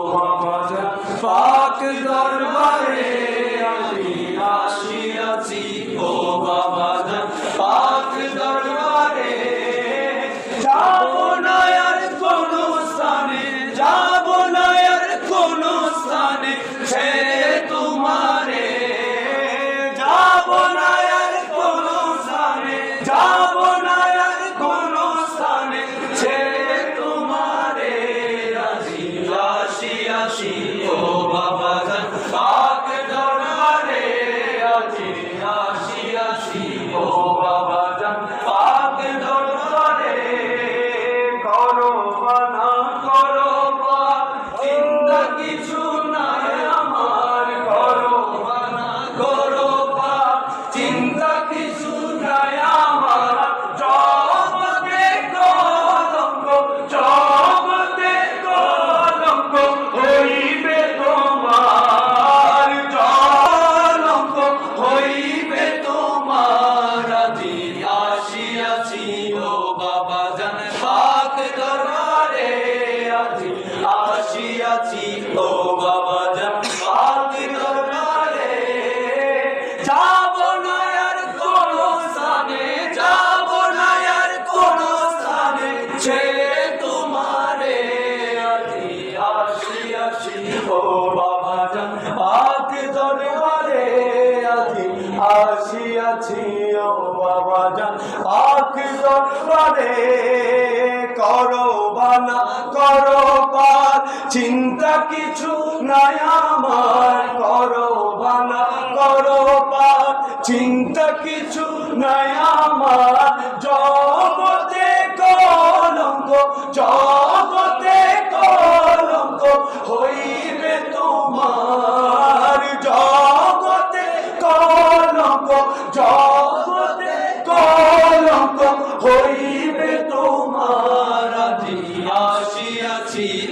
Obama আছি ও বাবা জান পাক দরবারে আজ আসিয়াছি। ও বাবা বাবা করো বানা, করো পার। চিন্তা কিছু নাই আমার, করো বানা, করো পার। চিন্তা কিছু নাই আমার, জগতে কলঙ্ক জগতে কলঙ্ক হইবে তোমার। জগতে কলঙ্ক, জগ 一起。